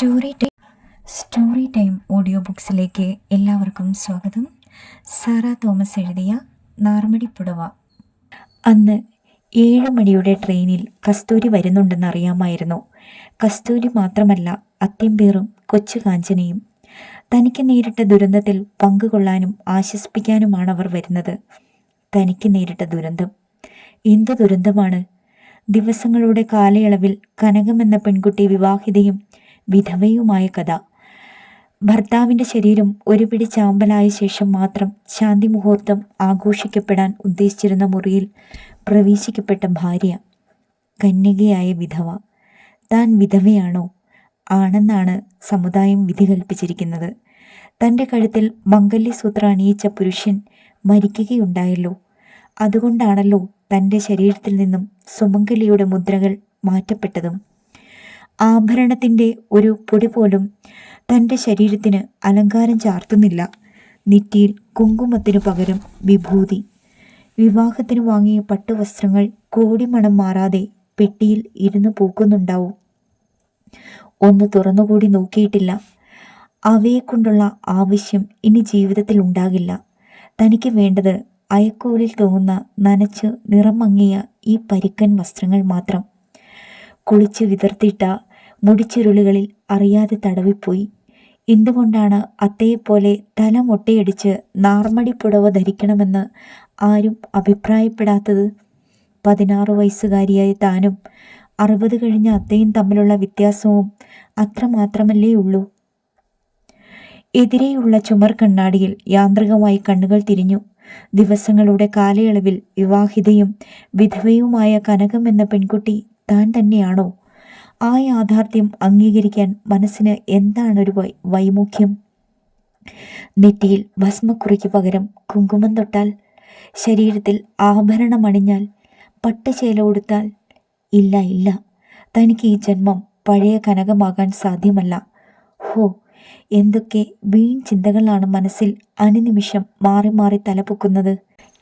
Story time story time audio ബുക്സിലേക്ക് എല്ലാവർക്കും സ്വാഗതം. Sara Thomas എഴുതിയ നാർമടിപ്പുടവ അന്ന് ഏഴ് മണിയുടെ ട്രെയിനിൽ കസ്തൂരി വരുന്നുണ്ടെന്ന് അറിയാമായിരുന്നു. കസ്തൂരി മാത്രമല്ല അത്യമ്പേറും കൊച്ചു കാഞ്ചനയും. തനിക്ക് നേരിട്ട ദുരന്തത്തിൽ പങ്കുകൊള്ളാനും ആശ്വസിപ്പിക്കാനുമാണ് അവർ വരുന്നത്. തനിക്ക് നേരിട്ട ദുരന്തം. എന്ത് ദുരന്തമാണ്? ദിവസങ്ങളുടെ കാലയളവിൽ കനകം എന്ന പെൺകുട്ടി വിവാഹിതയും വിധവയുമായ കഥ. ഭർത്താവിന്റെ ശരീരം ഒരു പിടി ചാമ്പലായ ശേഷം മാത്രം ശാന്തി മുഹൂർത്തം ആഘോഷിക്കപ്പെടാൻ ഉദ്ദേശിച്ചിരുന്ന മുറിയിൽ പ്രവേശിക്കപ്പെട്ട ഭാര്യ കന്യകയായ വിധവ. താൻ വിധവയാണോ? ആണെന്നാണ് സമുദായം വിധി കൽപ്പിച്ചിരിക്കുന്നത് തന്റെ കഴുത്തിൽ മംഗല്യസൂത്ര അണിയിച്ച പുരുഷൻ മരിക്കുകയുണ്ടായല്ലോ. അതുകൊണ്ടാണല്ലോ തന്റെ ശരീരത്തിൽ നിന്നും സുമംഗലിയുടെ മുദ്രകൾ മാറ്റപ്പെട്ടതും. ആഭരണത്തിന്റെ ഒരു പൊടി പോലും തന്റെ ശരീരത്തിന് അലങ്കാരം ചാർത്തുന്നില്ല. നെറ്റിയിൽ കുങ്കുമത്തിനു പകരം വിഭൂതി. വിവാഹത്തിന് വാങ്ങിയ പട്ടുവസ്ത്രങ്ങൾ കോടിമണം മാറാതെ പെട്ടിയിൽ ഇരുന്ന് പൂക്കുന്നുണ്ടാവും. ഒന്ന് തുറന്നുകൂടി നോക്കിയിട്ടില്ല. അവയെക്കൊണ്ടുള്ള ആവശ്യം ഇനി ജീവിതത്തിൽ ഉണ്ടാകില്ല. തനിക്ക് വേണ്ടത് അയക്കൂലിൽ തൂങ്ങുന്ന നനച്ച് നിറം മങ്ങിയ ഈ പരിക്കൻ വസ്ത്രങ്ങൾ മാത്രം. കുളിച്ച് വിതർത്തിട്ട മുടിച്ചുരുളുകളിൽ അറിയാതെ തടവിപ്പോയി. എന്തുകൊണ്ടാണ് അത്തയെപ്പോലെ തല മൊട്ടയടിച്ച് നാർമടി പുടവ ധരിക്കണമെന്ന് ആരും അഭിപ്രായപ്പെടാത്തത്? പതിനാറ് വയസ്സുകാരിയായ താനും അറുപത് കഴിഞ്ഞ അത്തയും തമ്മിലുള്ള വ്യത്യാസവും അത്രമാത്രമല്ലേ ഉള്ളൂ എതിരെയുള്ള ചുമർ കണ്ണാടിയിൽ യാന്ത്രികമായി കണ്ണുകൾ തിരിഞ്ഞു. ദിവസങ്ങളുടെ കാലയളവിൽ വിവാഹിതയും വിധവയുമായ കനകം എന്ന പെൺകുട്ടി താൻ തന്നെയാണോ? ആ യാഥാർത്ഥ്യം അംഗീകരിക്കാൻ മനസ്സിന് എന്താണൊരു വൈ വൈമുഖ്യം? നെറ്റിയിൽ ഭസ്മക്കുറിക്ക് പകരം കുങ്കുമം തൊട്ടാൽ ശരീരത്തിൽ ആഭരണം അണിഞ്ഞാൽ പട്ടുചേല ഉടുത്താൽ ഇല്ല ഇല്ല തനിക്ക് ഈ ജന്മം പഴയ കനകമാകാൻ സാധ്യമല്ല. ഹോ എന്തൊക്കെ വീൺ ചിന്തകളാണ് മനസ്സിൽ അനുനിമിഷം മാറി മാറി തലപൊക്കുന്നത്?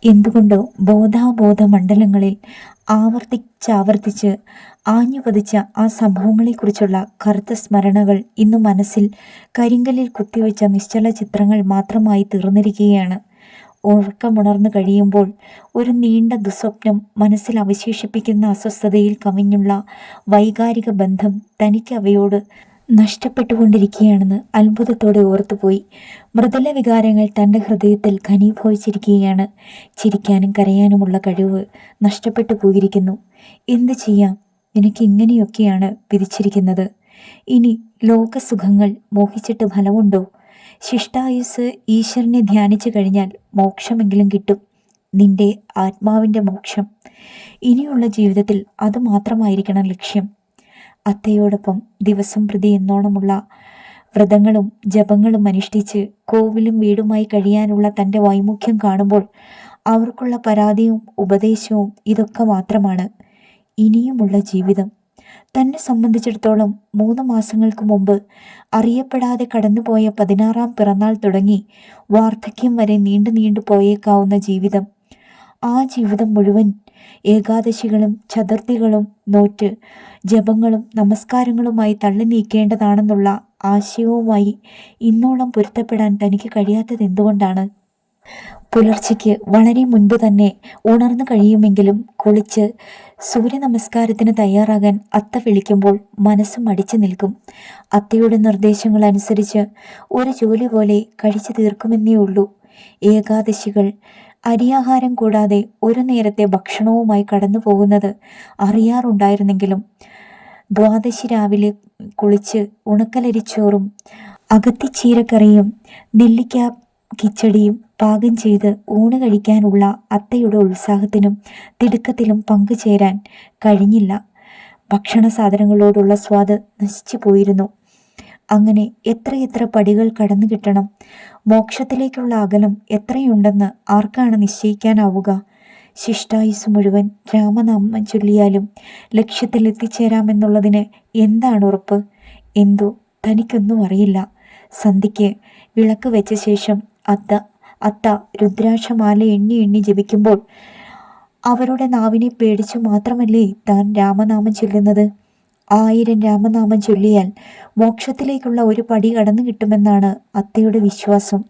എന്തുകൊണ്ടോ ബോധാബോധ മണ്ഡലങ്ങളിൽ ആവർത്തിച്ചാവർത്തിച്ച് ആഞ്ഞുപതിച്ച ആ സംഭവങ്ങളെക്കുറിച്ചുള്ള കറുത്ത സ്മരണകൾ ഇന്ന് മനസ്സിൽ കരിങ്കലിൽ കുത്തിവെച്ച നിശ്ചല ചിത്രങ്ങൾ മാത്രമായി തീർന്നിരിക്കുകയാണ്. ഉറക്കമുണർന്നു കഴിയുമ്പോൾ ഒരു നീണ്ട ദുസ്വപ്നം മനസ്സിൽ അവശേഷിപ്പിക്കുന്ന അസ്വസ്ഥതയിൽ കവിഞ്ഞുള്ള വൈകാരിക ബന്ധം തനിക്ക് അവയോട് നഷ്ടപ്പെട്ടുകൊണ്ടിരിക്കുകയാണെന്ന് അത്ഭുതത്തോടെ ഓർത്തുപോയി. മൃദുല വികാരങ്ങൾ തന്റെ ഹൃദയത്തിൽ ഘനീഭവിച്ചിരിക്കുകയാണ്. ചിരിക്കാനും കരയാനുമുള്ള കഴിവ് നഷ്ടപ്പെട്ടു പോയിരിക്കുന്നു. എന്തു ചെയ്യാം? എനിക്ക് ഇങ്ങനെയൊക്കെയാണ് വിധിച്ചിരിക്കുന്നത്. ഇനി ലോകസുഖങ്ങൾ മോഹിച്ചിട്ട് ഫലമുണ്ടോ? ശിഷ്ടായുസ് ഈശ്വരനെ ധ്യാനിച്ചു കഴിഞ്ഞാൽ മോക്ഷമെങ്കിലും കിട്ടും. നിന്റെ ആത്മാവിന്റെ മോക്ഷം. ഇനിയുള്ള ജീവിതത്തിൽ അത് മാത്രമായിരിക്കണം ലക്ഷ്യം. അത്തയോടൊപ്പം ദിവസം പ്രതി എന്നോണമുള്ള വ്രതങ്ങളും ജപങ്ങളും അനുഷ്ഠിച്ച് കോവിലും വീടുമായി കഴിയാനുള്ള തന്റെ വൈമുഖ്യം കാണുമ്പോൾ അവർക്കുള്ള പരാതിയും ഉപദേശവും ഇതൊക്കെ മാത്രമാണ്. ഇനിയുമുള്ള ജീവിതം. തന്നെ സംബന്ധിച്ചിടത്തോളം മൂന്ന് മാസങ്ങൾക്ക് മുമ്പ് അറിയപ്പെടാതെ കടന്നുപോയ പതിനാറാം പിറന്നാൾ തുടങ്ങി വാർദ്ധക്യം വരെ നീണ്ടു നീണ്ടു പോയേക്കാവുന്ന ജീവിതം. ആ ജീവിതം മുഴുവൻ ഏകാദശികളും ചതുർത്ഥികളും നോറ്റ് ജപങ്ങളും നമസ്കാരങ്ങളുമായി തള്ളി നീക്കേണ്ടതാണെന്നുള്ള ആശയവുമായി ഇന്നോളം പൊരുത്തപ്പെടാൻ തനിക്ക് കഴിയാത്തത് എന്തുകൊണ്ടാണ്? പുലർച്ചയ്ക്ക് വളരെ മുൻപ് തന്നെ ഉണർന്നു കഴിയുമെങ്കിലും കുളിച്ച് സൂര്യ നമസ്കാരത്തിന് തയ്യാറാകാൻ അത്ത വിളിക്കുമ്പോൾ മനസ്സും അടിച്ചു നിൽക്കും. അത്തയുടെ നിർദ്ദേശങ്ങൾ അനുസരിച്ച് ഒരു ജോലി പോലെ കഴിച്ചു തീർക്കുമെന്നേ ഉള്ളൂ. ഏകാദശികൾ അരിയാഹാരം കൂടാതെ ഒരു നേരത്തെ ഭക്ഷണവുമായി കടന്നു പോകുന്നത് അറിയാറുണ്ടായിരുന്നെങ്കിലും ദ്വാദശി രാവിലെ കുളിച്ച് ഉണക്കലരിച്ചോറും അകത്തിച്ചീരക്കറിയും നെല്ലിക്ക കിച്ചടിയും പാകം ചെയ്ത് ഊണ് കഴിക്കാനുള്ള അത്തയുടെ ഉത്സാഹത്തിനും തിടുക്കത്തിലും പങ്കുചേരാൻ കഴിഞ്ഞില്ല. ഭക്ഷണ സാധനങ്ങളോടുള്ള സ്വാദ് നശിച്ചു പോയിരുന്നു. അങ്ങനെ എത്രയെത്ര പടികൾ കടന്നു കിട്ടണം? മോക്ഷത്തിലേക്കുള്ള അകലം എത്രയുണ്ടെന്ന് ആർക്കാണ് നിശ്ചയിക്കാനാവുക? ശിഷ്ടായുസ് മുഴുവൻ രാമനാമം ചൊല്ലിയാലും ലക്ഷ്യത്തിൽ എത്തിച്ചേരാമെന്നുള്ളതിന് എന്താണ് ഉറപ്പ്? എന്തോ തനിക്കൊന്നും അറിയില്ല. സന്ധ്യയ്ക്ക് വിളക്ക് വെച്ച ശേഷം അത്ത അത്ത രുദ്രാക്ഷമാല എണ്ണി എണ്ണി ജപിക്കുമ്പോൾ അവരുടെ നാവിനെ പേടിച്ചു മാത്രമല്ലേ താൻ രാമനാമം ചൊല്ലുന്നത്? ആയിരം രാമനാമം ചൊല്ലിയാൽ മോക്ഷത്തിലേക്കുള്ള ഒരു പടി കടന്നു കിട്ടുമെന്നാണ് അത്തയുടെ വിശ്വാസം.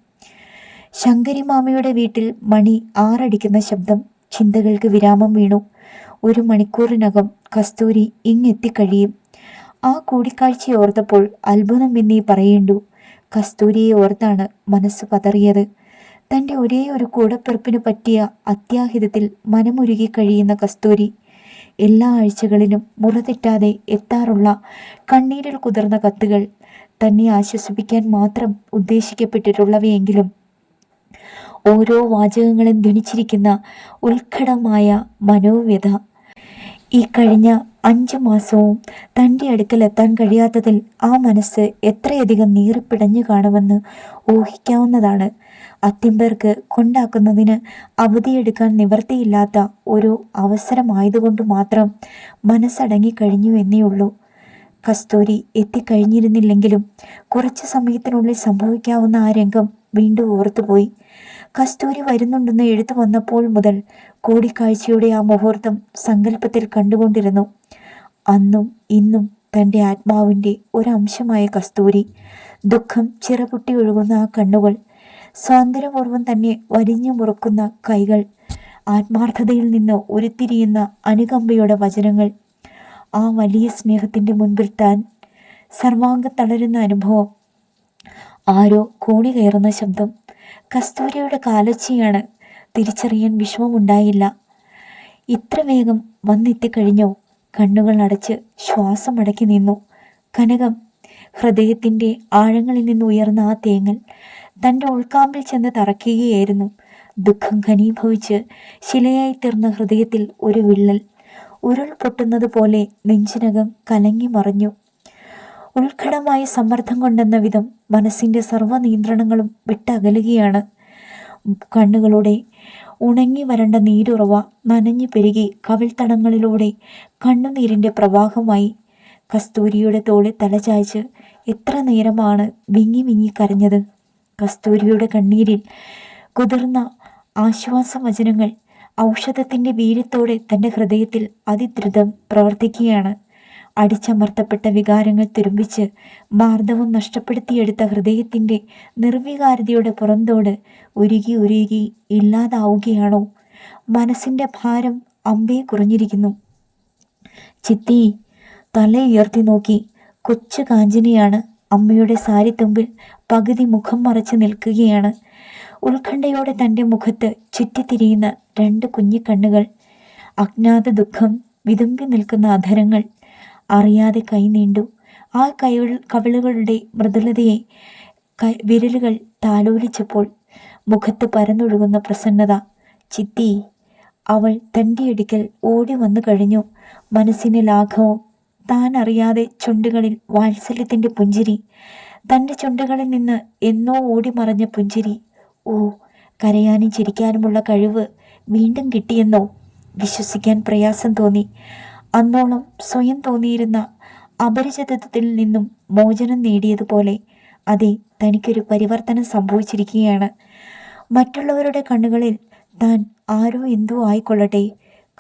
ശങ്കരി മാമയുടെ വീട്ടിൽ മണി ആറടിക്കുന്ന ശബ്ദം ചിന്തകൾക്ക് വിരാമം വീണു. ഒരു മണിക്കൂറിനകം കസ്തൂരി ഇങ്ങെത്തിക്കഴിയും. ആ കൂടിക്കാഴ്ച ഓർത്തപ്പോൾ അത്ഭുതം എന്നീ പറയേണ്ടു. കസ്തൂരിയെ ഓർത്താണ് മനസ്സ് പതറിയത്. തന്റെ ഒരേ ഒരു കൂടപ്പിറപ്പിന് പറ്റിയ അത്യാഹിതത്തിൽ മനമുരുകി കഴിയുന്ന കസ്തൂരി എല്ലാ ആഴ്ചകളിലും മുറതെറ്റാതെ എത്താറുള്ള കണ്ണീരിൽ കുതിർന്ന കത്തുകൾ തന്നെ ആശ്വസിപ്പിക്കാൻ മാത്രം ഉദ്ദേശിക്കപ്പെട്ടിട്ടുള്ളവയെങ്കിലും ഓരോ വാചകങ്ങളും ധനിച്ചിരിക്കുന്ന ഉത്കടമായ മനോവ്യത ഈ കഴിഞ്ഞ അഞ്ചു മാസവും തന്റെ അടുക്കൽ എത്താൻ കഴിയാത്തതിൽ ആ മനസ്സ് എത്രയധികം നീറിപ്പിടഞ്ഞു കാണുമെന്ന് ഊഹിക്കാവുന്നതാണ്. അത്തിമ്പേർക്ക് കൊണ്ടാക്കുന്നതിന് അവധിയെടുക്കാൻ നിവർത്തിയില്ലാത്ത ഒരു അവസരമായതുകൊണ്ട് മാത്രം മനസ്സടങ്ങി കഴിഞ്ഞു എന്നേയുള്ളൂ കസ്തൂരി എത്തിക്കഴിഞ്ഞിരുന്നില്ലെങ്കിലും കുറച്ച് സമയത്തിനുള്ളിൽ സംഭവിക്കാവുന്ന ആ രംഗം വീണ്ടും ഓർത്തുപോയി. കസ്തൂരി വരുന്നുണ്ടെന്ന് എഴുത്തു വന്നപ്പോൾ മുതൽ കൂടിക്കാഴ്ചയുടെ ആ മുഹൂർത്തം സങ്കല്പത്തിൽ കണ്ടുകൊണ്ടിരുന്നു. അന്നും ഇന്നും തന്റെ ആത്മാവിന്റെ ഒരംശമായ കസ്തൂരി ദുഃഖം ചിറപൊട്ടി ഒഴുകുന്ന ആ കണ്ണുകൾ സ്വാതന്ത്ര്യപൂർവം തന്നെ വരിഞ്ഞു മുറുക്കുന്ന കൈകൾ ആത്മാർത്ഥതയിൽ നിന്ന് ഉരുത്തിരിയുന്ന അനുകമ്പയുടെ വചനങ്ങൾ. ആ വലിയ സ്നേഹത്തിന്റെ മുൻപിൽ താൻ സർവാംഗം തളരുന്ന അനുഭവം. ആരോ കോണി കയറുന്ന ശബ്ദം. കസ്തൂരിയുടെ കാലച്ചയാണ് തിരിച്ചറിയാൻ വിഷമമുണ്ടായില്ല. ഇത്ര വേഗം വന്നെത്തിക്കഴിഞ്ഞോ? കണ്ണുകൾ അടച്ച് ശ്വാസം അടക്കി നിന്നു. കനകം ഹൃദയത്തിന്റെ ആഴങ്ങളിൽ നിന്ന് ഉയർന്ന ആ തേങ്ങൽ തന്റെ ഉൾക്കാമ്പിൽ ചെന്ന് തറയ്ക്കുകയായിരുന്നു. ദുഃഖം ഘനീഭവിച്ച് ശിലയായി തീർന്ന ഹൃദയത്തിൽ ഒരു വിള്ളൽ ഉരുൾ പൊട്ടുന്നത് പോലെ നെഞ്ചിനകം കലങ്ങി മറിഞ്ഞു. ഉത്കടമായ സമ്മർദ്ദം കൊണ്ടെന്ന വിധം മനസ്സിന്റെ സർവ നിയന്ത്രണങ്ങളും വിട്ടകലുകയാണ്. കണ്ണുകളുടെ ഉണങ്ങി വരണ്ട നീരുറവ നനഞ്ഞു പെരുകി കവിൾത്തടങ്ങളിലൂടെ കണ്ണുനീരിന്റെ പ്രവാഹമായി കസ്തൂരിയുടെ തോളിൽ തലചായ്ച്ച് എത്ര നേരമാണ് വിങ്ങി വിങ്ങി കരഞ്ഞത്. കസ്തൂരിയുടെ കണ്ണീരിൽ കുതിർന്ന ആശ്വാസവചനങ്ങൾ ഔഷധത്തിന്റെ വീര്യത്തോടെ തന്റെ ഹൃദയത്തിൽ അതിദ്രുതം പ്രവർത്തിക്കുകയാണ്. അടിച്ചമർത്തപ്പെട്ട വികാരങ്ങൾ തുരുമ്പിച്ച് മാർദ്ദവം നഷ്ടപ്പെടുത്തിയെടുത്ത ഹൃദയത്തിന്റെ നിർവികാരതയുടെ പുറന്തോട് ഉരുകി ഉരുകി ഇല്ലാതാവുകയാണോ? മനസ്സിന്റെ ഭാരം അമ്പേ കുറഞ്ഞിരിക്കുന്നു. ചിത്തി തല ഉയർത്തി നോക്കി. കൊച്ചു കാഞ്ചനയാണ് അമ്മയുടെ സാരിത്തുമ്പിൽ പകുതി മുഖം മറച്ചു നിൽക്കുകയാണ്. ഉത്കണ്ഠയോടെ തന്റെ മുഖത്ത് ചുറ്റിത്തിരിയുന്ന രണ്ട് കുഞ്ഞിക്കണ്ണുകൾ കണ്ണുകൾ അജ്ഞാത ദുഃഖം വിതുമ്പി നിൽക്കുന്ന അധരങ്ങൾ അറിയാതെ കൈ നീണ്ടു. ആ കൈകൾ കവിളുകളുടെ മൃദുലതയെ വിരലുകൾ താലോലിച്ചപ്പോൾ മുഖത്ത് പരന്നൊഴുകുന്ന പ്രസന്നത ചിത്തി അവൾ തന്റെ അടുക്കൽ ഓടി വന്നു കഴിഞ്ഞു. മനസ്സിന് ലാഘവും താൻ അറിയാതെ ചുണ്ടുകളിൽ വാത്സല്യത്തിന്റെ പുഞ്ചിരി തന്റെ ചുണ്ടുകളിൽ നിന്ന് എന്നോ ഓടി മറഞ്ഞ പുഞ്ചിരി. ഓ കരയാനും ചിരിക്കാനുമുള്ള കഴിവ് വീണ്ടും കിട്ടിയെന്നോ? വിശ്വസിക്കാൻ പ്രയാസം തോന്നി. അന്നോളം സ്വയം തോന്നിയിരുന്ന അപരിചിതത്വത്തിൽ നിന്നും മോചനം നേടിയതുപോലെ അതെ തനിക്കൊരു പരിവർത്തനം സംഭവിച്ചിരിക്കുകയാണ്. മറ്റുള്ളവരുടെ കണ്ണുകളിൽ താൻ ആരോ എന്തോ ആയിക്കൊള്ളട്ടെ.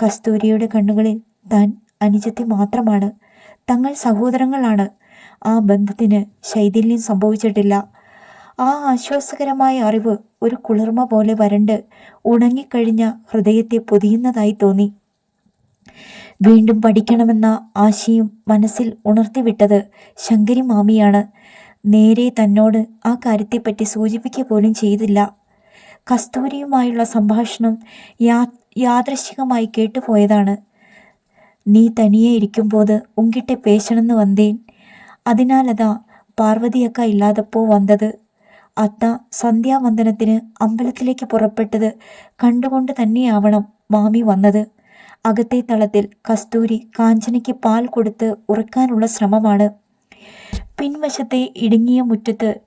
കസ്തൂരിയുടെ കണ്ണുകളിൽ താൻ അനുജത്തി മാത്രമാണ്. തങ്ങൾ സഹോദരങ്ങളാണ്. ആ ബന്ധത്തിന് ശൈഥില്യം സംഭവിച്ചിട്ടില്ല. ആ ആശ്വാസകരമായ അറിവ് ഒരു കുളിർമ പോലെ വരണ്ട് ഉണങ്ങിക്കഴിഞ്ഞ ഹൃദയത്തെ പൊതിയുന്നതായി തോന്നി. വീണ്ടും പഠിക്കണമെന്ന ആശയും മനസ്സിൽ ഉണർത്തിവിട്ടത് ശങ്കരി മാമിയാണ്. നേരെ തന്നോട് ആ കാര്യത്തെപ്പറ്റി സൂചിപ്പിക്കുക പോലും ചെയ്തില്ല. കസ്തൂരിയുമായുള്ള സംഭാഷണം യാ യാദൃശികമായി കേട്ടുപോയതാണ്. നീ തനിയെ ഇരിക്കുമ്പോൾ ഉങ്കിട്ടെ പേശണമെന്ന് വന്നേൻ. അതിനാലതാ പാർവതിയക്ക ഇല്ലാതപ്പോ വന്നത്? അത്ത സന്ധ്യാവന്ദനത്തിന് അമ്പലത്തിലേക്ക് പുറപ്പെട്ടത് കണ്ടുകൊണ്ട് തന്നെയാവണം മാമി വന്നത്. അകത്തെ തളത്തിൽ കസ്തൂരി കാഞ്ചനയ്ക്ക് പാൽ കൊടുത്ത് ഉറക്കാനുള്ള ശ്രമമാണ്. പിൻവശത്തെ ഇടുങ്ങിയ മുറ്റത്ത്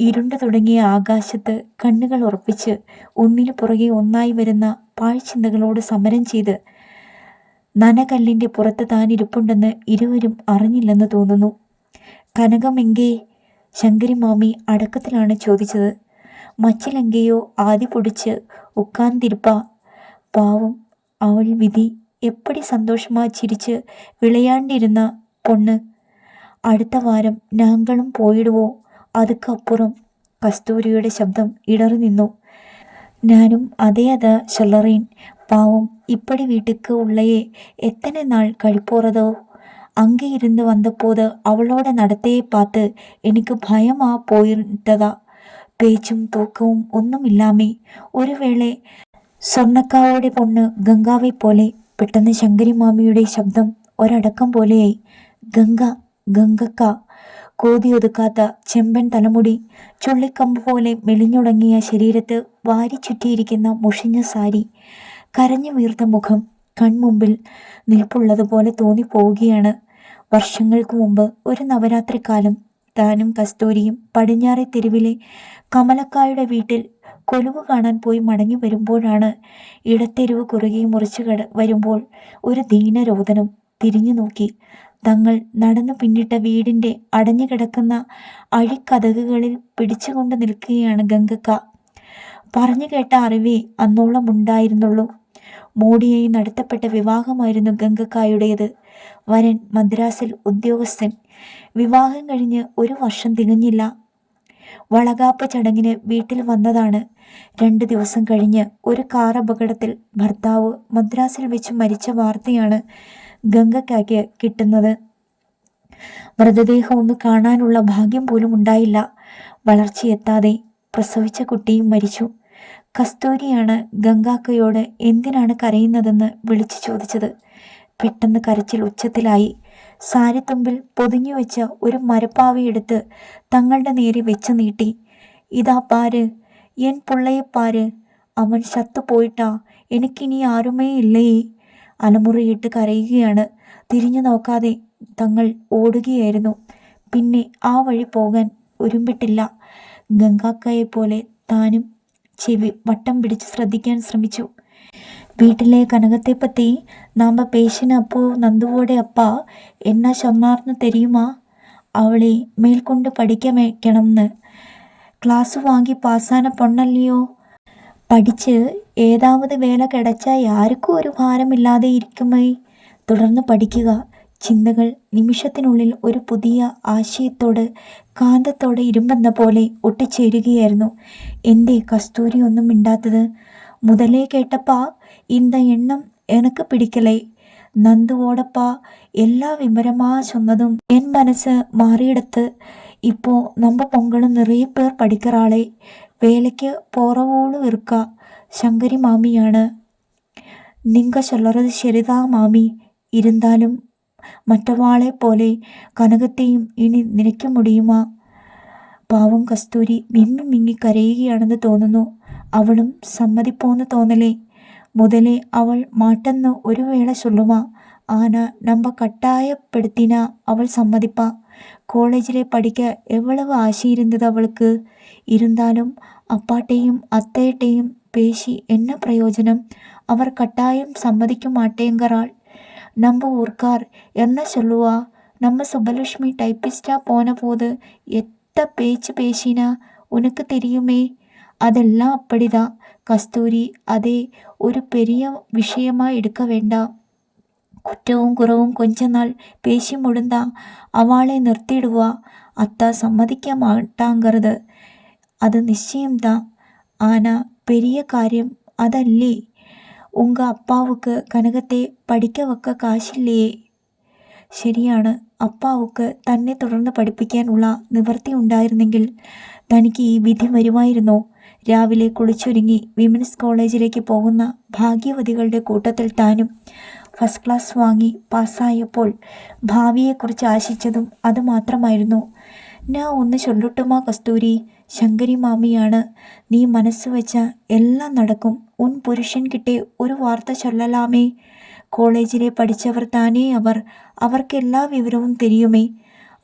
ഇരുണ്ട തുടങ്ങിയ ആകാശത്ത് കണ്ണുകൾ ഉറപ്പിച്ച് ഒന്നിനു പുറകെ ഒന്നായി വരുന്ന പാഴ്ചിന്തകളോട് സമരം ചെയ്ത് നനകല്ലിന്റെ പുറത്ത് താനിരിപ്പുണ്ടെന്ന് ഇരുവരും അറിഞ്ഞില്ലെന്ന് തോന്നുന്നു. കനകമെങ്കേ ശങ്കരിമാമി അടക്കത്തിലാണ് ചോദിച്ചത്. മച്ചിലെങ്കയോ ആദ്യ പൊടിച്ച് ഉക്കാന്തിരുപ്പ പാവം അവൾ വിധി എപ്പടി സന്തോഷമാ ചിരിച്ച് വിളയാണ്ടിരുന്ന പൊണ്ണ്. അടുത്ത വാരം ഞങ്ങളും പോയിടുവോ? അതുക്കപ്പുറം കസ്തൂരിയുടെ ശബ്ദം ഇടറി നിന്നു ഞാനും അതേ അതാ ചൊല്ലറേൻ. പാവം ഇപ്പടി വീട്ടിക്ക് ഉള്ളയെ എത്തനെ നാൾ കഴിപ്പോറതോ? அங்கே இருந்து வந்தபோது அவளோட நடத்தையை பார்த்து എനിക്ക് ഭയമാ പോയിട്ടതാ പേച്ചും തൂക്കവും ഒന്നുമില്ലാമേ ഒരു വേള സ്വർണ്ണക്കാവയുടെ പൊണ്ണ് ഗംഗാവെ പോലെ പെട്ടെന്ന് ശങ്കരി മാമിയുടെ ശബ്ദം ഒരടക്കം പോലെയായി ഗംഗ ഗംഗക്ക കോതിയൊതുക്കാത്ത ചെമ്പൻ തലമുടി ചുള്ളിക്കമ്പ് പോലെ മെലിഞ്ഞുടങ്ങിയ ശരീരത്ത് വാരി ചുറ്റിയിരിക്കുന്ന മുഷിഞ്ഞ സാരി കരഞ്ഞു വീർത്ത മുഖം കൺമുമ്പിൽ നിൽപ്പുള്ളതുപോലെ തോന്നിപ്പോവുകയാണ് വർഷങ്ങൾക്ക് മുമ്പ് ഒരു നവരാത്രിക്കാലം താനും കസ്തൂരിയും പടിഞ്ഞാറെ തെരുവിലെ കമലക്കായുടെ വീട്ടിൽ കൊലുവ് കാണാൻ പോയി മടങ്ങി വരുമ്പോഴാണ് ഇടത്തെരുവ് കുറുകെ മുറിച്ചു കട വരുമ്പോൾ ഒരു ദീനരോധനം തിരിഞ്ഞു നോക്കി. തങ്ങൾ നടന്നു പിന്നിട്ട വീടിന്റെ അടഞ്ഞു കിടക്കുന്ന അഴിക്കതകുകളിൽ പിടിച്ചുകൊണ്ട് നിൽക്കുകയാണ് ഗംഗക്ക. പറഞ്ഞു കേട്ട അറിവേ അന്നോളം ഉണ്ടായിരുന്നുള്ളൂ. മോഡിയായി നടത്തപ്പെട്ട വിവാഹമായിരുന്നു ഗംഗക്കായുടേത്. വരൻ മദ്രാസിൽ ഉദ്യോഗസ്ഥൻ. വിവാഹം കഴിഞ്ഞ് ഒരു വർഷം തികഞ്ഞില്ല. വളകാപ്പ് ചടങ്ങിന് വീട്ടിൽ വന്നതാണ്. രണ്ട് ദിവസം കഴിഞ്ഞ് ഒരു കാർ അപകടത്തിൽ ഭർത്താവ് മദ്രാസിൽ വെച്ച് മരിച്ച വാർത്തയാണ് ഗംഗയ്ക്ക് കിട്ടുന്നത്. മൃതദേഹം ഒന്ന് കാണാനുള്ള ഭാഗ്യം പോലും ഉണ്ടായില്ല. വളർച്ചയെത്താതെ പ്രസവിച്ച കുട്ടിയും മരിച്ചു. കസ്തൂരിയാണ് ഗംഗാക്കയോട് എന്തിനാണ് കരയുന്നതെന്ന് വിളിച്ചു ചോദിച്ചത്. പെട്ടെന്ന് കരച്ചിൽ ഉച്ചത്തിലായി. സാരിത്തുമ്പിൽ പൊതിഞ്ഞു വെച്ച ഒരു മരപ്പാവയെടുത്ത് തങ്ങളുടെ നേരെ വെച്ച് നീട്ടി. ഇതാ പാര് എൻ പുള്ളയെ പാര് അവൻ ചത്തുപോയിട്ടാ എനിക്കിനി ആരുമേ ഇല്ലേ അലമുറിയിട്ട് കരയുകയാണ്. തിരിഞ്ഞു നോക്കാതെ തങ്ങൾ ഓടുകയായിരുന്നു. പിന്നെ ആ വഴി പോകാൻ ഒരുമ്പിട്ടില്ല. ഗംഗാക്കയെ പോലെ താനും ചെവി വട്ടം പിടിച്ച് ശ്രദ്ധിക്കാൻ ശ്രമിച്ചു. വീട്ടിലെ കനകത്തെപ്പറ്റി നമ്മ പേശിന അപ്പോ നന്ദുവോടെ അപ്പ എന്നാ ചൊന്നാർന്ന് തെരിയുമാ? അവളെ മേൽക്കൊണ്ട് പഠിക്ക ക്ലാസ് വാങ്ങി പാസ്സാന പൊണ്ണല്ലയോ? പഠിച്ച് ഏതാമത് വേല കിടച്ചാൽ ആർക്കും ഒരു ഭാരമില്ലാതെ ഇരിക്കുമേ? തുടർന്ന് പഠിക്കുക. ചിന്തകൾ നിമിഷത്തിനുള്ളിൽ ഒരു പുതിയ ആശയത്തോട് കാന്തത്തോടെ ഇരുമ്പെന്ന പോലെ ഒട്ടിച്ചേരുകയായിരുന്നു. എന്തേ കസ്തൂരി ഒന്നും മിണ്ടാത്തത്? മുതലേ കേട്ടപ്പാ இந்த எண்ணம் எனக்கு பிடிக்கலை. നന്ദുവോടപ്പ എല്ലാ വിവരമാ ചൊന്നതും എൻ മനസ്സ് മാറിയെടുത്ത് ഇപ്പോൾ നമ്മ പൊങ്കളും നിറയെ പേർ പഠിക്കറാളെ വേലയ്ക്ക് പോറവോൾ വിറുക്ക ശങ്കരി മാമിയാണ് നിങ്ക ചൊല്ലറത് ശരിതാ മാമി ഇരുന്നാലും മറ്റവാളെ പോലെ കനകത്തെയും ഇനി നിനയ്ക്ക മുടിയുമാ പാവം കസ്തൂരി മിമ്മി മിങ്ങി കരയുകയാണെന്ന് തോന്നുന്നു അവളും സമ്മതിപ്പോന്ന് തോന്നലേ ಮೊದಲೇ ಅವൾ മാട്ടെന്ന് ഒരു വേള ചൊല്ലുമ ആന നമ്മ കട്ടായപ്പെടുത്തിന അവൾ സമ്മതിപ്പ കോളേജിലെ പഠിക്ക എവ്വളവ് ആശയിരുന്നത് അവൾക്ക് ഇരുന്നാലും അപ്പാട്ടെയും അത്തയട്ടെയും പേശി എന്ന പ്രയോജനം അവർ കട്ടായം സമ്മതിക്കും മാട്ടേങ്കറാൾ நம்ம ஊர்க்கார் என்ன சொல்லுவா நம்ம சுபலட்சுமி டைப்பிஸ்டாக போன போது எத்த பேச்சு பேசினா உனக்கு தெரியுமே அதெல்லாம் அப்படிதான் കസ്തൂരി അതെ ഒരു പെരിയ വിഷയമായി എടുക്ക വേണ്ട. കുറ്റവും കുറവും കൊഞ്ചനാൾ പേശി മുടുന്ന അവളെ നിർത്തിയിടുക അത്ത സമ്മതിക്ക മാട്ടാങ്കരുത്. അത് നിശ്ചയംതാ ആന പെരിയ കാര്യം അതല്ലേ? ഉങ്ക അപ്പാവുക്ക് കനകത്തെ പഠിക്ക വക്ക കാശില്ലേ? ശരിയാണ്. അപ്പാവുക്ക് തന്നെ തുടർന്ന് പഠിപ്പിക്കാനുള്ള നിവൃത്തി ഉണ്ടായിരുന്നെങ്കിൽ തനിക്ക് ഈ വിധി വരുമായിരുന്നോ? രാവിലെ കുളിച്ചൊരുങ്ങി വിമൻസ് കോളേജിലേക്ക് പോകുന്ന ഭാഗ്യവതികളുടെ കൂട്ടത്തിൽ താനും ഫസ്റ്റ് ക്ലാസ് വാങ്ങി പാസ്സായപ്പോൾ ഭാവിയെക്കുറിച്ച് ആശിച്ചതും അതുമാത്രമായിരുന്നു. ഞാൻ ഒന്ന് ചൊല്ലുട്ടുമാ കസ്തൂരി. ശങ്കരി മാമിയാണ്. നീ മനസ്സ് വെച്ച എല്ലാം നടക്കും. ഉൻ പുരുഷൻ കിട്ടേ ഒരു വാർത്ത ചൊല്ലലാമേ. കോളേജിലെ പഠിച്ചവർ താനേ അവർ. അവർക്ക് എല്ലാ വിവരവും തെരിയുമേ.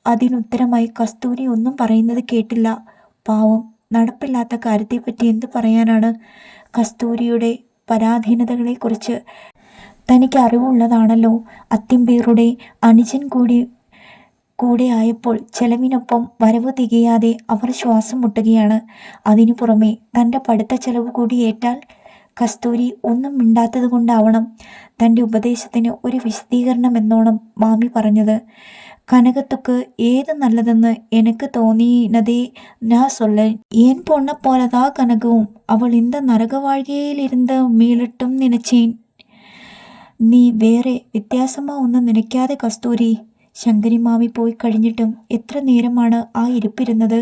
അതിനുത്തരമായി കസ്തൂരി ഒന്നും പറയുന്നത് കേട്ടില്ല. പാവം നടപ്പില്ലാത്ത കാര്യത്തെപ്പറ്റി എന്ത് പറയാനാണ് കസ്തൂരിയുടെ പരാധീനതകളെക്കുറിച്ച്? തനിക്ക് അറിവുള്ളതാണല്ലോ. അത്തിമ്പേറുടെ അനുജൻ കൂടി കൂടെ ആയപ്പോൾ ചെലവിനൊപ്പം വരവ് തികയാതെ അവർ ശ്വാസം മുട്ടുകയാണ്. അതിനു പുറമെ തന്റെ പഠിത്ത ചെലവ് കൂടി ഏറ്റാൽ കസ്തൂരി ഒന്നും മിണ്ടാത്തത് കൊണ്ടാവണം തന്റെ ഉപദേശത്തിന് ഒരു വിശദീകരണം എന്നോണം മാമി പറഞ്ഞത്. கனகத்துக்கு ஏது நல்லதுன்னு எனக்கு தோணினதே நான் சொல்ல ஏன் பொண்ணை போலதா கனகவும் அவள் இந்த நரக வாழ்க்கையிலிருந்து மீளட்டும் நினைச்சேன் നീ വേറെ വ്യത്യാസമോ ഒന്നും നനയ്ക്കാതെ കസ്തൂരി ശങ്കരിമാമി പോയി കഴിഞ്ഞിട്ടും എത്ര നേരമാണ് ആ ഇരിപ്പിരുന്നത്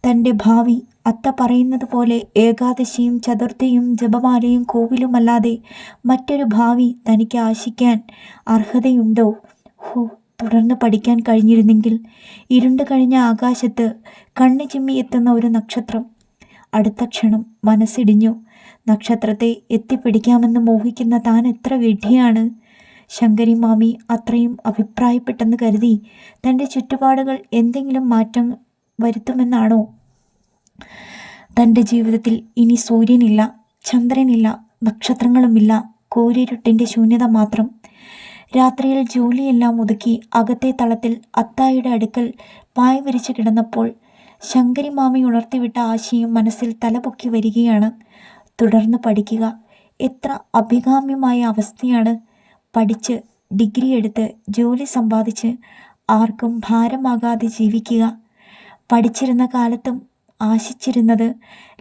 തൻ്റെ ഭാവി അത്ത പറയുന്നത് പോലെ ഏകാദശിയും ചതുർത്ഥിയും ജപമാലയും കോവിലുമല്ലാതെ മറ്റൊരു ഭാവി തനിക്ക് ആശിക്കാൻ അർഹതയുണ്ടോ ഹോ തുടർന്ന് പഠിക്കാൻ കഴിഞ്ഞിരുന്നെങ്കിൽ ഇരുണ്ട് കഴിഞ്ഞ ആകാശത്ത് കണ്ണു ചിമ്മി എത്തുന്ന ഒരു നക്ഷത്രം. അടുത്ത ക്ഷണം മനസ്സിടിഞ്ഞു. നക്ഷത്രത്തെ എത്തിപ്പിടിക്കാമെന്ന് മോഹിക്കുന്ന താൻ എത്ര വിഡ്ഢിയാണ്. ശങ്കരി മാമി അത്രയും അഭിപ്രായപ്പെട്ടെന്ന് കരുതി തന്റെ ചുറ്റുപാടുകൾ എന്തെങ്കിലും മാറ്റം വരുത്തുമെന്നാണോ? തന്റെ ജീവിതത്തിൽ ഇനി സൂര്യനില്ല ചന്ദ്രനില്ല നക്ഷത്രങ്ങളുമില്ല കൂരിരുട്ടിന്റെ ശൂന്യത മാത്രം. രാത്രിയിൽ ജോലിയെല്ലാം ഒതുക്കി അകത്തെ തളത്തിൽ അത്തായുടെ അടുക്കൽ പായ വിരിച്ചു കിടന്നപ്പോൾ ശങ്കരി മാമി ഉണർത്തിവിട്ട ആശയം മനസ്സിൽ തലപൊക്കി വരികയാണ്. തുടർന്ന് പഠിക്കുക. എത്ര അഭികാമ്യമായ അവസ്ഥയാണ്. പഠിച്ച് ഡിഗ്രി എടുത്ത് ജോലി സമ്പാദിച്ച് ആർക്കും ഭാരമാകാതെ ജീവിക്കുക. പഠിച്ചിരുന്ന കാലത്തും ആശിച്ചിരുന്നത്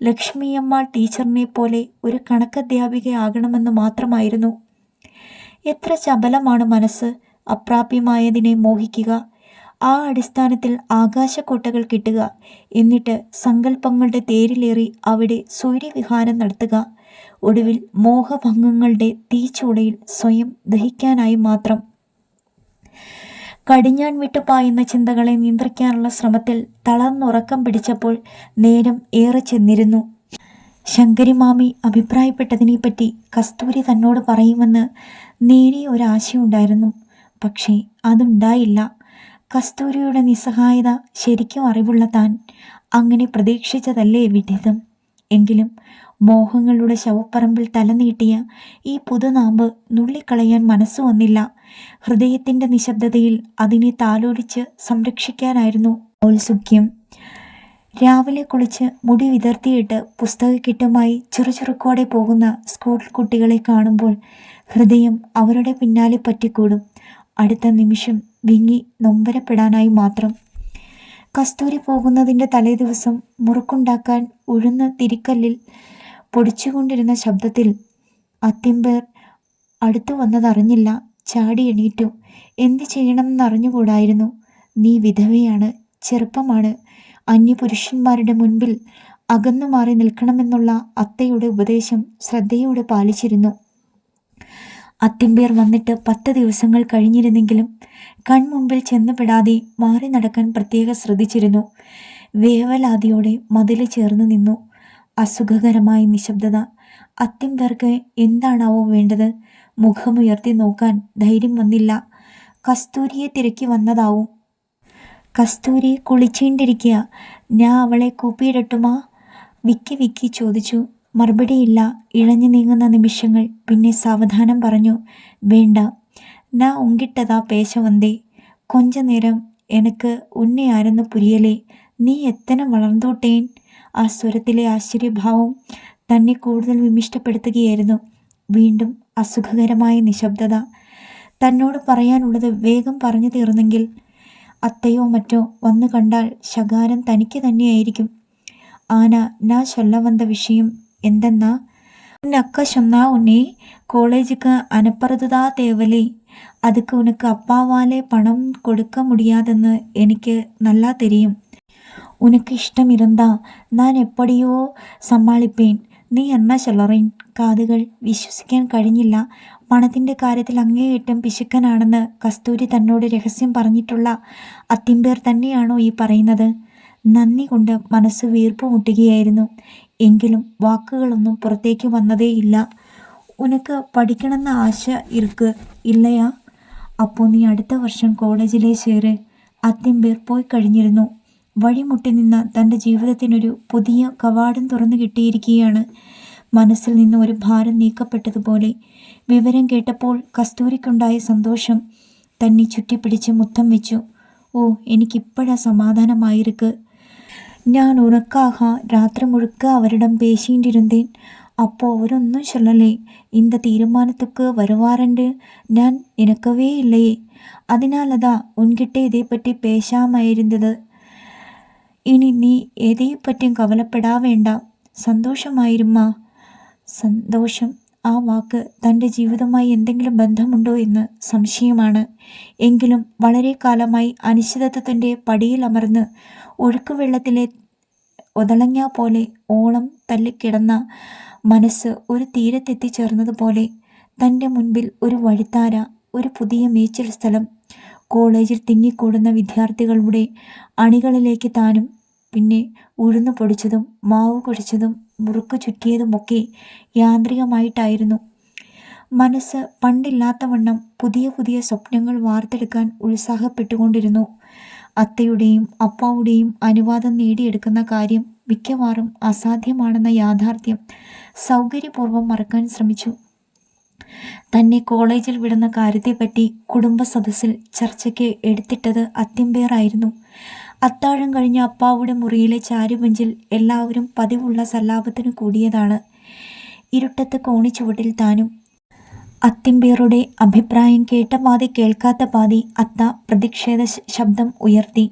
ലക്ഷ്മിയമ്മ ടീച്ചറിനെ പോലെ ഒരു കണക്കധ്യാപികയാകണമെന്ന് മാത്രമായിരുന്നു. എത്ര ചപലമാണ് മനസ്സ് അപ്രാപ്യമായതിനെ മോഹിക്കുക. ആ അടിസ്ഥാനത്തിൽ ആകാശക്കോട്ടകൾ കിട്ടുക. എന്നിട്ട് സങ്കല്പങ്ങളുടെ തേരിലേറി അവിടെ സൂര്യവിഹാരം നടത്തുക. ഒടുവിൽ മോഹഭംഗങ്ങളുടെ തീച്ചൂടയിൽ സ്വയം ദഹിക്കാനായി മാത്രം. കടിഞ്ഞാൻ വിട്ടു പായുന്ന ചിന്തകളെ നിയന്ത്രിക്കാനുള്ള ശ്രമത്തിൽ തളർന്നുറക്കം പിടിച്ചപ്പോൾ നേരം ഏറെ ചെന്നിരുന്നു. ശങ്കരിമാമി അഭിപ്രായപ്പെട്ടതിനെപ്പറ്റി കസ്തൂരി തന്നോട് പറയുമെന്ന് നേരിയ ഒരാശയുണ്ടായിരുന്നു. പക്ഷേ അതുണ്ടായില്ല. കസ്തൂരിയുടെ നിസ്സഹായത ശരിക്കും അറിവുള്ള താൻ അങ്ങനെ പ്രതീക്ഷിച്ചതല്ലേ വിഡിതം. എങ്കിലും മോഹങ്ങളുടെ ശവപ്പറമ്പിൽ തലനീട്ടിയ ഈ പുതുനാമ്പ് നുള്ളിക്കളയാൻ മനസ്സ് വന്നില്ല. ഹൃദയത്തിന്റെ നിശബ്ദതയിൽ അതിനെ താലോലിച്ച് സംരക്ഷിക്കാനായിരുന്നു ഔത്സുക്യം രാവിലെ കുളിച്ച് മുടി വിതർത്തിയിട്ട് പുസ്തകക്കിട്ടുമായി ചുറുചുറുക്കോടെ പോകുന്ന സ്കൂൾ കുട്ടികളെ കാണുമ്പോൾ ഹൃദയം അവരുടെ പിന്നാലെ പറ്റിക്കൂടും. അടുത്ത നിമിഷം വിങ്ങി നൊമ്പരപ്പെടാനായി മാത്രം. കസ്തൂരി പോകുന്നതിന്റെ തലേദിവസം മുറുക്കുണ്ടാക്കാൻ ഉഴുന്ന തിരിക്കല്ലിൽ പൊടിച്ചുകൊണ്ടിരുന്ന ശബ്ദത്തിൽ അത്തിമ്പേർ അടുത്തു വന്നതറിഞ്ഞില്ല ചാടി എണീറ്റു. എന്ത് ചെയ്യണമെന്നറിഞ്ഞുകൂടായിരുന്നു. നീ വിധവയാണ് ചെറുപ്പമാണ്. അന്യപുരുഷന്മാരുടെ മുൻപിൽ അകന്നു മാറി നിൽക്കണമെന്നുള്ള അത്തയുടെ ഉപദേശം ശ്രദ്ധയോടെ പാലിച്ചിരുന്നു. അത്തിമ്പേർ വന്നിട്ട് പത്ത് ദിവസങ്ങൾ കഴിഞ്ഞിരുന്നെങ്കിലും കൺമുമ്പിൽ ചെന്നുപെടാതെ മാറി നടക്കാൻ പ്രത്യേകം ശ്രദ്ധിച്ചിരുന്നു. വേവലാതിയോടെ മതിൽ ചേർന്ന് നിന്നു. അസുഖകരമായ നിശബ്ദത. അത്തിമ്പേർക്ക് എന്താണാവോ വേണ്ടത്? മുഖമുയർത്തി നോക്കാൻ ധൈര്യം വന്നില്ല. കസ്തൂരിയെ തിരക്കി വന്നതാവും. കസ്തൂരി കുളിച്ചീണ്ടിരിക്കുക. ഞാൻ അവളെ കൂപ്പിയിടട്ടുമാ? വിക്കി വിക്കി ചോദിച്ചു. മറുപടിയില്ല. ഇഴഞ്ഞു നീങ്ങുന്ന നിമിഷങ്ങൾ. പിന്നെ സാവധാനം പറഞ്ഞു. വേണ്ട. നാ ഉങ്കിട്ടതാ പേശവന്തേ. കൊഞ്ച നേരം എനക്ക് ഉന്നയാരെന്ന് പുരിയലേ. നീ എത്തന വളർന്നോട്ടേൻ? ആ സ്വരത്തിലെ ആശ്ചര്യഭാവം തന്നെ കൂടുതൽ വിമിഷ്ടപ്പെടുത്തുകയായിരുന്നു. വീണ്ടും അസുഖകരമായ നിശബ്ദത. തന്നോട് പറയാനുള്ളത് വേഗം പറഞ്ഞു തീർന്നെങ്കിൽ അത്തയോ മറ്റോ വന്നു കണ്ടാൽ ശകാരം തനിക്ക് തന്നെയായിരിക്കും. ആന നാ ചൊല്ല വന്ന വിഷയം എന്തെന്നാ? ഉന്നക്ക ചൊന്നാ ഉന്നെ കോളേജുക്ക് അനപ്പുറത്തുതാ തേവലി. അതുക്ക് ഉനക്ക് അപ്പാവാലെ പണം കൊടുക്ക മുടിയാതെന്ന് എനിക്ക് നല്ലാ തെരിയും. ഉനക്ക് ഇഷ്ടമിരുന്താ ഞാൻ എപ്പടിയോ സമ്മാളിപ്പേൻ. നീ എന്ന ചെലറിൻ കാതുകൾ വിശ്വസിക്കാൻ കഴിഞ്ഞില്ല. പണത്തിന്റെ കാര്യത്തിൽ അങ്ങേയറ്റം പിശുക്കനാണെന്ന് കസ്തൂരി തന്നോട് രഹസ്യം പറഞ്ഞിട്ടുള്ള അത്തിമ്പേർ തന്നെയാണോ ഈ പറയുന്നത്? നന്ദി കൊണ്ട് മനസ്സ് വീർപ്പ് മുട്ടുകയായിരുന്നു. എങ്കിലും വാക്കുകളൊന്നും പുറത്തേക്ക് വന്നതേയില്ല ഉനക്ക് പഠിക്കണമെന്ന ആശ ഇരുക്ക് ഇല്ലയാ? അപ്പോൾ നീ അടുത്ത വർഷം കോളേജിലെ ചേര്. അത്തിമ്പേർ പോയി കഴിഞ്ഞിരുന്നു. വഴിമുട്ടി നിന്ന തന്റെ ജീവിതത്തിനൊരു പുതിയ കവാടം തുറന്നു കിട്ടിയിരിക്കുകയാണ്. മനസ്സിൽ നിന്ന് ഒരു ഭാരം നീക്കപ്പെട്ടതുപോലെ വിവരം കേട്ടപ്പോൾ കസ്തൂരിക്കുണ്ടായ സന്തോഷം തന്നെ ചുറ്റിപ്പിടിച്ച് മുത്തം വെച്ചു. ഓ എനിക്കിപ്പോഴാ സമാധാനമായിരിക്ക്. ഞാൻ ഉറക്കാഹ രാത്രി മുഴുക്ക അവരിടം പേശിയിട്ടിരുന്നേൻ. അപ്പോൾ അവരൊന്നും ചൊല്ലലേ ഇന്ത തീരുമാനത്തേക്ക് വരുവാറുണ്ട്. ഞാൻ നിനക്കവേ ഇല്ലേ അതിനാലതാ ഉൻകിട്ടേ ഇതേപ്പറ്റി പേശാമായിരുന്നത്. ഇനി നീ എതേപ്പറ്റിയും കവലപ്പെടാ വേണ്ട സന്തോഷമായിരുമ്മാ. സന്തോഷം. ആ വാക്ക് തന്റെ ജീവിതവുമായി എന്തെങ്കിലും ബന്ധമുണ്ടോ എന്ന് സംശയമാണ്. എങ്കിലും വളരെ കാലമായി അനിശ്ചിതത്വത്തിന്റെ പടിയിൽ അമർന്ന് ഒഴുക്കുവെള്ളത്തിലെ ഒതളങ്ങ പോലെ ഓളം തല്ലിക്കിടന്ന മനസ്സ് ഒരു തീരത്തെത്തിച്ചേർന്നതുപോലെ തന്റെ മുൻപിൽ ഒരു വഴിത്താര ഒരു പുതിയ മേച്ചിൽ സ്ഥലം കോളേജിൽ തിങ്ങിക്കൂടുന്ന വിദ്യാർത്ഥികളുടെ അണികളിലേക്ക് താനും പിന്നെ ഉഴുന്നു പൊടിച്ചതും മാവ് കുഴിച്ചതും മുറുക്ക് ചുറ്റിയതുമൊക്കെ യാന്ത്രികമായിട്ടായിരുന്നു. മനസ്സ് പണ്ടില്ലാത്തവണ്ണം പുതിയ പുതിയ സ്വപ്നങ്ങൾ വാർത്തെടുക്കാൻ ഉത്സാഹപ്പെട്ടുകൊണ്ടിരുന്നു. അത്തയുടെയും അപ്പാവുടെയും അനുവാദം നേടിയെടുക്കുന്ന കാര്യം മിക്കവാറും അസാധ്യമാണെന്ന യാഥാർത്ഥ്യം സൗകര്യപൂർവം മറക്കാൻ ശ്രമിച്ചു. തന്നെ കോളേജിൽ വിടുന്ന കാര്യത്തെപ്പറ്റി കുടുംബ സദസ്സിൽ ചർച്ചയ്ക്ക് എടുത്തിട്ടത് അത്യമ്പേറായിരുന്നു അത്താഴം കഴിഞ്ഞ അപ്പാവുടെ മുറിയിലെ ചാരുപഞ്ചിൽ എല്ലാവരും പതിവുള്ള സല്ലാപത്തിന് കൂടിയതാണ്. ഇരുട്ടത്ത് കോണിച്ചുവട്ടിൽ താനും. അത്തിമ്പേറുടെ അഭിപ്രായം കേട്ട പാതി കേൾക്കാത്ത പാതി അത്ത പ്രതിഷേധ ശബ്ദം ഉയർത്തി.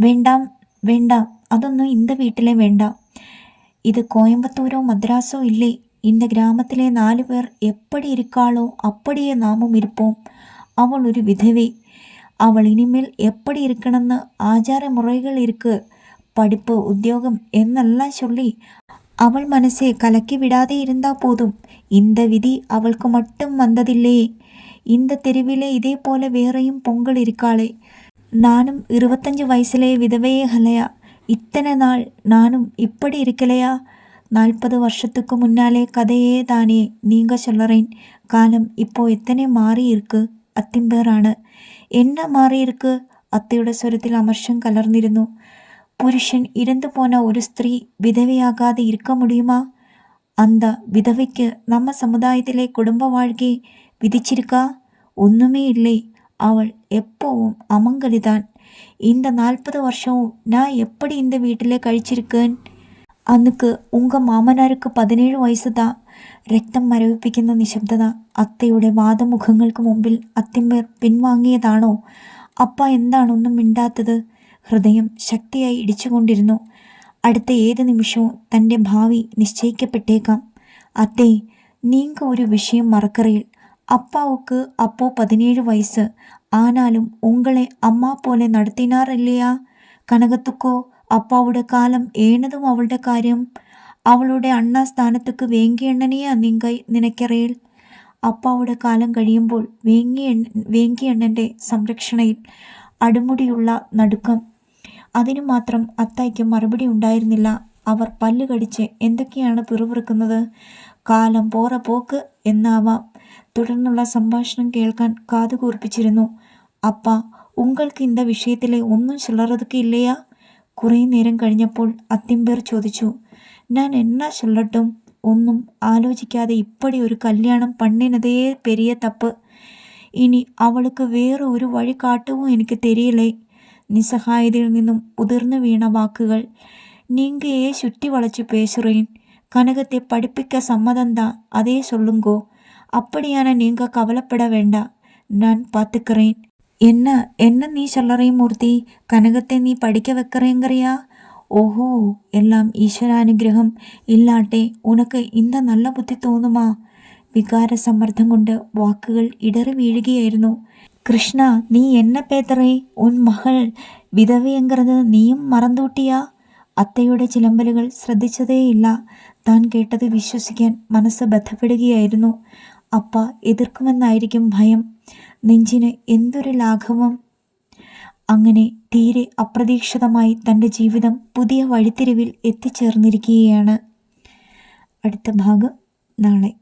വേണ്ടാം വേണ്ട അതൊന്നും ഇന്ത വീട്ടിലെ വേണ്ട. ഇത് കോയമ്പത്തൂരോ മദ്രാസോ ഇല്ലേ? இந்த ഗ്രാമത്തിലെ നാലു പേർ എപ്പടി ഇരിക്കാളോ അപ്പടിയേ നാമും ഇരുപ്പോം അവൾ ഒരു വിധവി അവൾ ഇനിമേൽ എപ്പടി ഇരിക്കണമെന്ന് ആചാരമുറകൾ ഇരുക്ക് പഠിപ്പ് ഉദ്യോഗം എന്നെല്ലാം ചൊല്ലി அவள் மனசை கலக்கி விடாதே இருந்தா போதும். இந்த விதி அவளுக்கு மட்டும் வந்ததில்லே. இந்த தெருவிலே இதே போல வேறையும் பொங்கல் இருக்காளே. நானும் இருபத்தஞ்சு வயசுலே விதவையே ஹலையா இத்தனை நாள் நானும் இப்படி இருக்கலையா? நாற்பது வருஷத்துக்கு முன்னாலே கதையே தானே நீங்க சொல்லுறேன் காலம் இப்போ எத்தனை மாறி இருக்கு അത്തിമ്പേറാണ് എന്ന മാറിയിരിക്ക് അത്തയുടെ സ്വരത്തിൽ അമർഷം കലർന്നിരുന്നു പുരുഷൻ ഇരന്നു പോന ഒരു സ്ത്രീ വിധവയാകാതെ ഇരിക്ക മുടിയുമാ അന്ത വിധവയ്ക്ക് നമ്മ സമുദായത്തിലെ കുടുംബ വാഴ്കെ വിധിച്ചിരിക്കാ ഒന്നുമേ ഇല്ലേ അവൾ எப்பவும் அமங்கலிதான் இந்த நாற்பது வருஷமும் நான் எப்படி இந்த வீட்டிலே கழிச்சிருக்கேன் അന്നുക്ക് ഉങ്ക മാമനാർക്ക് പതിനേഴ് വയസ്സുതാ. രക്തം മരവിപ്പിക്കുന്ന നിശബ്ദത അത്തയുടെ വാദമുഖങ്ങൾക്ക് മുമ്പിൽ അത്തിമ്പേർ പിൻവാങ്ങിയതാണോ? അപ്പ എന്താണൊന്നും മിണ്ടാത്തത്? ഹൃദയം ശക്തിയായി ഇടിച്ചുകൊണ്ടിരുന്നു. അടുത്ത ഏത് നിമിഷവും തന്റെ ഭാവി നിശ്ചയിക്കപ്പെട്ടേക്കാം. അത്തേ നീങ്ക ഒരു വിഷയം മറക്കറിയിൽ. അപ്പാവുക്ക് അപ്പോ പതിനേഴ് വയസ്സ്. ആനാലും ഉങ്ങളെ അമ്മ പോലെ നടത്തിനാറില്ലയാ? കനകത്തുക്കോ? അപ്പാവുടെ കാലം ഏണതും അവളുടെ കാര്യം. അവളുടെ അണ്ണ സ്ഥാനത്തേക്ക് വേങ്കിയണ്ണനെയ നിങ്കൈ നിനക്കറിയൽ. അപ്പാവുടെ കാലം കഴിയുമ്പോൾ വേങ്ങിയ വേങ്കിയണ്ണന്റെ സംരക്ഷണയിൽ അടുമുടിയുള്ള നടുക്കം. അതിനു മാത്രം അത്തായ്ക്ക് മറുപടി ഉണ്ടായിരുന്നില്ല. അവർ പല്ല് കടിച്ച് എന്തൊക്കെയാണ് പിറുപിറുക്കുന്നത്? കാലം പോറ പോക്ക് എന്നാവാം. തുടർന്നുള്ള സംഭാഷണം കേൾക്കാൻ കാതുകൂർപ്പിച്ചിരുന്നു. അപ്പ ഉങ്ങൾക്ക് ഇന്ത വിഷയത്തിലെ ഒന്നും ചിലറതുക്കില്ലയാ? കുറേ നേരം കഴിഞ്ഞപ്പോൾ അത്തിമ്പേർ ചോദിച്ചു ഞാൻ എന്നാ ചൊല്ലട്ടും ഒന്നും ആലോചിക്കാതെ ഇപ്പടി ഒരു കല്യാണം പണ്ണിനതേ പെരിയ തപ്പ് ഇനി അവൾക്ക് വേറെ ഒരു വഴി കാട്ടവും എനിക്ക് തെരിയലേ നിസ്സഹായതയിൽ നിന്നും ഉതിർന്നു വീണ വാക്കുകൾ നീങ്കയെ ചുറ്റി വളച്ചു പേശുറേൻ കനകത്തെ പഠിപ്പിക്ക സമ്മതന്താ അതേ சொல்லுங்கோ அப்படியான நீங்க கவலைப்பட வேண்டாம் நான் பார்த்துக்கிறேன் എന്നെ എന്ന നീ ചൊല്ലറയും മൂർത്തി കനകത്തെ നീ പഠിക്ക വെക്കറേങ്കറിയാ ഓഹോ എല്ലാം ഈശ്വരാനുഗ്രഹം. ഇല്ലാട്ടെ ഉനക്ക് ഇന്ത നല്ല ബുദ്ധി തോന്നുമാ. വികാരസമ്മർദ്ദം കൊണ്ട് വാക്കുകൾ ഇടറി വീഴുകയായിരുന്നു. കൃഷ്ണ നീ എന്ന പേത്തറേ ഉൻ മകൾ വിധവയെങ്കറത് നീയും മറന്തൂട്ടിയാ? അത്തയുടെ ചിലമ്പലുകൾ ശ്രദ്ധിച്ചതേയില്ല. താൻ കേട്ടത് വിശ്വസിക്കാൻ മനസ്സ് ബന്ധപ്പെടുകയായിരുന്നു അപ്പ എതിർക്കുമെന്നായിരിക്കും ഭയം. നെഞ്ചിന് എന്തൊരു ലാഘവം? അങ്ങനെ തീരെ അപ്രതീക്ഷിതമായി തന്റെ ജീവിതം പുതിയ വഴിത്തിരിവിൽ എത്തിച്ചേർന്നിരിക്കുകയാണ്. അടുത്ത ഭാഗം നാളെ.